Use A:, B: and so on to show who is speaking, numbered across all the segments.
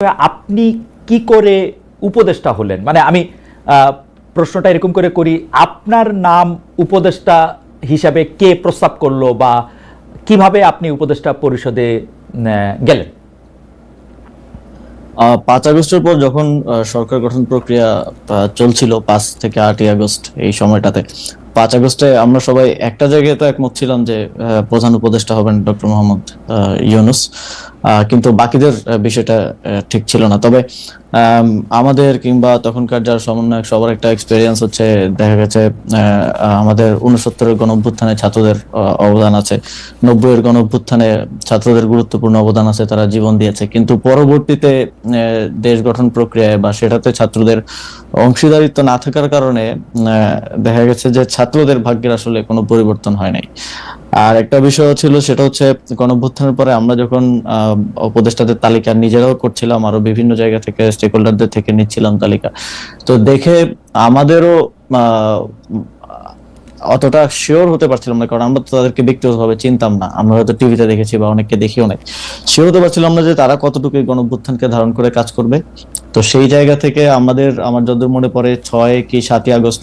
A: আপনি কি করে উপদেষ্টা হলেন? মানে আমি প্রশ্নটা এরকম করে করি, আপনার নাম উপদেষ্টা হিসাবে কে প্রস্তাব করল বা কীভাবে আপনি উপদেষ্টা পরিষদে গেলেন?
B: পাঁচ আগস্টের পর যখন সরকার গঠন প্রক্রিয়া চলছিল, পাঁচ থেকে আটই আগস্ট এই সময়টাতে পাঁচ আগস্টে আমরা সবাই একটা জায়গায় তো একমত ছিলাম যে প্রধান উপদেষ্টা হবেন ডক্টর মোহাম্মদ ইউনুস। কিন্তু বাকিদের বিষয়টা ঠিক ছিল না। তবে আম, আমাদের কিংবা তখনকার যারা সমন্বয়ক সবার একটা এক্সপেরিয়েন্স হচ্ছে দেখা গেছে আমাদের উনসত্তরের গণ অভ্যুত্থানে ছাত্রদের অবদান আছে। নব্বইয়ের গণ অভ্যুত্থানে ছাত্রদের গুরুত্বপূর্ণ অবদান আছে তারা জীবন দিয়েছে। কিন্তু পরবর্তীতে দেশ গঠন প্রক্রিয়ায় বা সেটাতে ছাত্রদের অংশীদারিত্ব না থাকার কারণে দেখা গেছে যে ছাত্রদের ভাগ্যের আসলে কোনো পরিবর্তন হয় নাই। আর একটা বিষয় ছিল, সেটা হচ্ছে গণভ্যুত্থানের পরে আমরা যখন উপদেষ্টাদের তালিকা নিজেরাও করছিলাম, আরও বিভিন্ন জায়গা থেকে স্টেক হোল্ডারদের থেকে নিচ্ছিলাম তালিকা। তো দেখে আমাদেরও অতটা শিওর হতে পারছিলাম না, কারণ আমরা তো তাদেরকে ব্যক্তিগত ভাবে চিনতাম না। আমরা হয়তো টিভিতে দেখেছি বা অনেককে দেখি অনেক শিওর হতে পারছিলাম না যে তারা কতটুকু গণভ্যুত্থানকে ধারণ করে কাজ করবে। তো সেই জায়গা থেকে আমাদের, আমার যদি মনে পড়ে, ছয় কি সাতই আগস্ট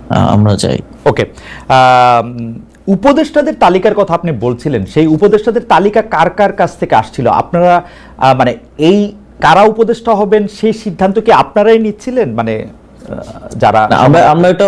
B: আমরা যাই।
A: ওকে উপদেষ্টাদের তালিকার কথা আপনি বলছিলেন সেই উপদেষ্টাদের তালিকা কার কার কাছ থেকে আসছিল? আপনারা মানে এই কারা উপদেষ্টা হবেন সেই সিদ্ধান্ত কি আপনারাই নিচ্ছিলেন? মানে যারা
B: আমরা আমরা একটা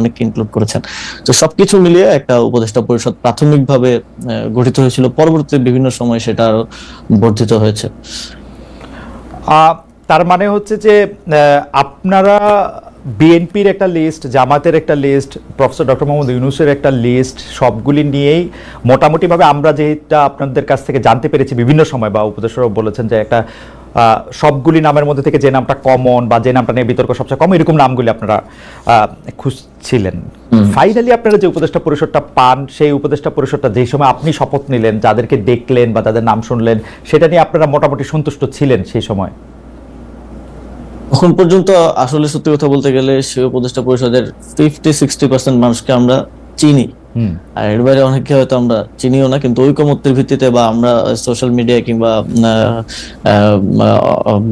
B: অনেককে ইনক্লুড করেছেন। তো সবকিছু মিলিয়ে একটা উপদেষ্টা পরিষদ প্রাথমিকভাবে গঠিত হয়েছিল। পরবর্তীতে বিভিন্ন সময় সেটা আরও বর্ধিত হয়েছে।
A: তার মানে হচ্ছে যে আপনারা বিএনপির একটা লিস্ট জামাতের একটা লিস্ট প্রফেসর ডক্টর মোহাম্মদ ইউনুসের একটা লিস্ট সবগুলি নিয়েই মোটামুটিভাবে আমরা যেটা আপনাদের কাছ থেকে জানতে পেরেছি বিভিন্ন সময় বা উপদেষ্টারাও বলেছেন যে একটা সবগুলি নামের মধ্যে থেকে যে নামটা কমন বা যে নামটা নিয়ে বিতর্ক সবচেয়ে কম এরকম নামগুলি আপনারা খুঁজছিলেন। ফাইনালি আপনারা যে উপদেষ্টা পরিষদটা পান সেই উপদেষ্টা পরিষদটা যেই সময় আপনি শপথ নিলেন যাদেরকে দেখলেন বা তাদের নাম শুনলেন সেটা নিয়ে আপনারা মোটামুটি সন্তুষ্ট ছিলেন সেই সময়?
B: এখন পর্যন্ত আসলে সত্যি কথা বলতে গেলে সে উপদেষ্টা পরিষদের ফিফটি সিক্সটি পার্সেন্ট মানুষকে আমরা চিনি। আর এর বাইরে অনেকে হয়তো আমরা চিনিও না, কিন্তু ঐকমত্যের ভিত্তিতে বা আমরা সোশ্যাল মিডিয়া কিংবা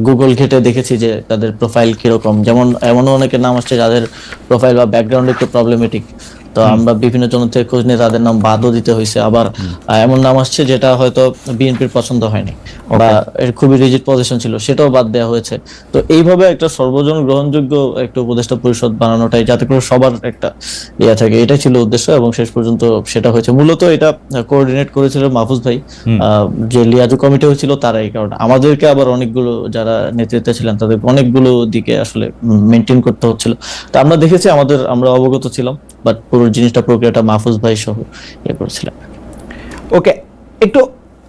B: গুগল ঘেটে দেখেছি যে তাদের প্রোফাইল কীরকম। যেমন এমনও অনেকের নাম আসছে যাদের প্রোফাইল বা ব্যাকগ্রাউন্ড একটু প্রবলেমেটিক তো আমরা বিভিন্ন জন থেকে খোঁজ নিয়ে তাদের নাম বাদও দিতে হয়েছে। আবার এমন নাম আসছে যেটা হয়তো বিএনপির পছন্দ হয়নি বা এর খুবই রিজিড পজিশন ছিল সেটাও বাদ দেওয়া হয়েছে। তো এইভাবে একটা সর্বজন গ্রহণযোগ্য একটা উপদেষ্টা পরিষদ বানানোটাই যাতে করে সবার একটা ইয়ে থাকে এটাই ছিল উদ্দেশ্য এবং শেষ পর্যন্ত সেটা হয়েছে। মূলত এটা কোঅর্ডিনেট করেছিল মাহফুজ ভাই আহ, যে লিয়াজু কমিটি হয়েছিল তারাই কারণ। আমাদেরকে আবার অনেকগুলো যারা নেতৃত্বে ছিলেন তাদের অনেকগুলো দিকে আসলে মেনটেন করতে হচ্ছিল। তো আমরা দেখেছি আমাদের আমরা অবগত ছিলাম বাট পুরো জিনিসটা প্রক্রিয়াটা মাহফুজ ভাই সহ ইয়ে করেছিলাম
A: ওকে একটু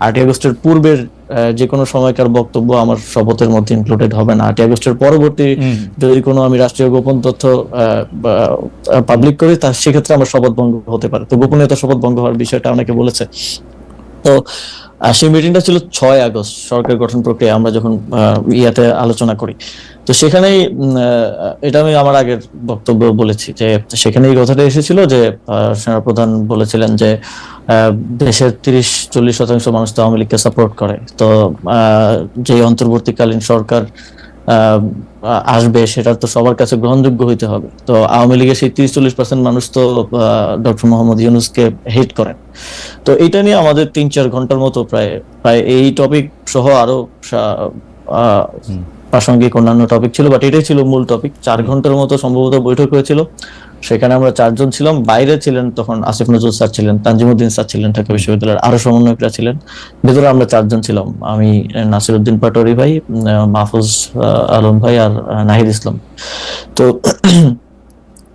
B: আটই আগস্টের পূর্বের যে কোনো সময়কার বক্তব্য আমার শপথের মধ্যে ইনক্লুডেড হবে না। আটই আগস্টের পরবর্তী যদি কোনো আমি রাষ্ট্রীয় গোপন তথ্য পাবলিক করি তা সেক্ষেত্রে আমার শপথ ভঙ্গ হতে পারে। তো গোপনীয়তা শপথ ভঙ্গ হওয়ার বিষয়টা অনেকে বলেছে। তো সেই মিটিংটা ছিল ছয় আগস্ট সরকার গঠন প্রক্রিয়া আমরা যখন ইয়াতে আলোচনা করি। তো সেখানেই এটা আমি আমার আগের বক্তব্য বলেছি যে সেখানে এই কথাটা এসেছিল যে আহ, সেনাপ্রধান বলেছিলেন যে দেশের তিরিশ চল্লিশ শতাংশ মানুষ তো আওয়ামী লীগকে সাপোর্ট করে। তো যে অন্তর্বর্তীকালীন সরকার আসবে সেটা তো সবার কাছে গ্রহণযোগ্য হইতে হবে। তো আওয়ামী লীগের সেই তিরিশ চল্লিশ পার্সেন্ট মানুষ তো ডক্টর মোহাম্মদ ইউনুসকে হেট করেন। তো এটা নিয়ে আমাদের তিন চার ঘণ্টার মতো প্রায় প্রায় এই টপিক সহ আরও প্রাসঙ্গিক অন্যান্য টপিক ছিল বাট এটাই ছিল মূল টপিক চার ঘণ্টার মতো সম্ভবত বৈঠক হয়েছিল। সেখানে আমরা চারজন ছিলাম। বাইরে ছিলেন তখন আসিফ নজরুল স্যার ছিলেন, তানজিমুদ্দিন স্যার ছিলেন ঢাকা বিশ্ববিদ্যালয়ের আরও সমন্বয়করা ছিলেন। ভেতরে আমরা চারজন ছিলাম। আমি নাসির উদ্দিন পাটোয়ারি ভাই মাহফুজ আলম ভাই আর নাহিদ ইসলাম। তো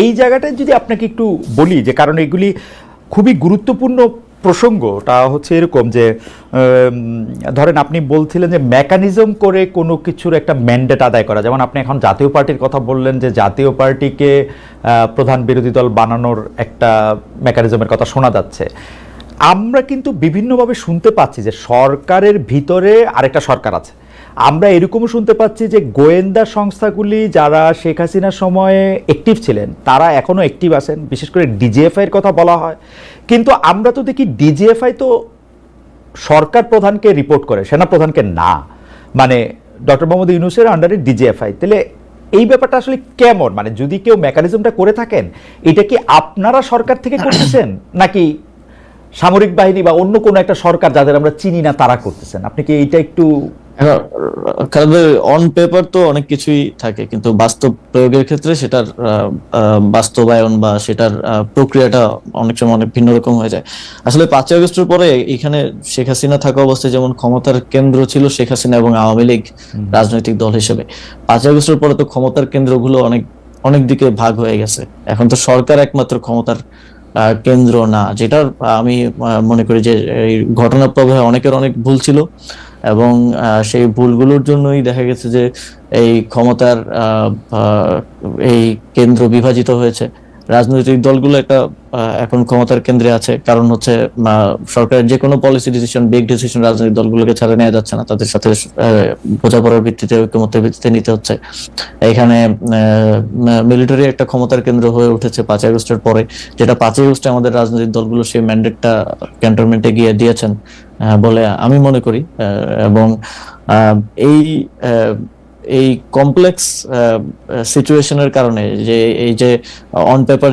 A: এই জায়গাটায় যদি আপনাকে একটু বলি যে, কারণ এগুলি খুবই গুরুত্বপূর্ণ প্রসঙ্গটা হচ্ছে এরকম যে ধরেন আপনি বলছিলেন যে মেকানিজম করে কোনো কিছুর একটা ম্যান্ডেট আদায় করা। যেমন আপনি এখন জাতীয় পার্টির কথা বললেন যে, জাতীয় পার্টিকে প্রধান বিরোধী দল বানানোর একটা মেকানিজমের কথা শোনা যাচ্ছে। আমরা কিন্তু বিভিন্নভাবে শুনতে পাচ্ছি যে, সরকারের ভিতরে আরেকটা সরকার আছে। আমরা এরকমও শুনতে পাচ্ছি যে গোয়েন্দা সংস্থাগুলি যারা শেখ হাসিনার সময়ে অ্যাক্টিভ ছিলেন, তারা এখনও অ্যাক্টিভ আছেন, বিশেষ করে ডিজিএফআই এর কথা বলা হয়। কিন্তু আমরা তো দেখি ডিজিএফআই তো সরকার প্রধানকে রিপোর্ট করে, সেনা প্রধানকে না। মানে ডক্টর মোহাম্মদ ইউনুসের আন্ডারে ডিজিএফআই তাহলে এই ব্যাপারটা আসলে কেমন? মানে যদি কেউ মেকানিজমটা করে থাকেন, এটা কি আপনারা সরকার থেকে করতেছেন? নাকি সামরিক বাহিনী বা অন্য কোনো একটা সরকার যাদের আমরা চিনি না, তারা করতেছেন? আপনি কি এইটা একটু
B: অন পেপার তো অনেক কিছুই থাকে কিন্তু বাস্তব প্রয়োগের ক্ষেত্রে সেটার বাস্তবায়ন বা সেটার প্রক্রিয়াটা অনেক সময় অনেক ভিন্ন রকম হয়ে যায়। আসলে পাঁচই আগস্টের পরে এখানে শেখ হাসিনা থাকা অবস্থায় যেমন ক্ষমতার কেন্দ্র ছিল শেখ হাসিনা এবং আওয়ামী লীগ রাজনৈতিক দল হিসেবে। পাঁচই আগস্টের পরে তো ক্ষমতার কেন্দ্রগুলো অনেক অনেক দিকে ভাগ হয়ে গেছে। এখন তো সরকার একমাত্র ক্ষমতার কেন্দ্র না যেটার আমি মনে করি যে এই ঘটনা প্রবাহে অনেকের অনেক ভুল ছিল। এবং সেই ভুলগুলোর জন্যই দেখা গেছে যে এই ক্ষমতার এই কেন্দ্র বিভাজিত হয়েছে। রাজনৈতিক দলগুলো একটা এখন ক্ষমতার কেন্দ্রে আছে। কারণ হচ্ছে সরকারের যে কোনো পলিসি ডিসিশন বিগ ডিসিশন রাজনৈতিক দলগুলোকে ছাড়া নেওয়া যাচ্ছে না। তাদের সাথে বোঝাপড়ার ভিত্তিতে ঐক্যমতের ভিত্তিতে নিতে হচ্ছে। এখানে মিলিটারি একটা ক্ষমতার কেন্দ্র হয়ে উঠেছে পাঁচই আগস্টের পরে। যেটা পাঁচই আগস্টে আমাদের রাজনৈতিক দলগুলো সেই ম্যান্ডেটটা ক্যান্টনমেন্টে গিয়ে দিয়েছেন। বলে আমি মনে করি এবং এই এই কমপ্লেক্স সিচুয়েশনের কারণে যে, এই যে অন পেপার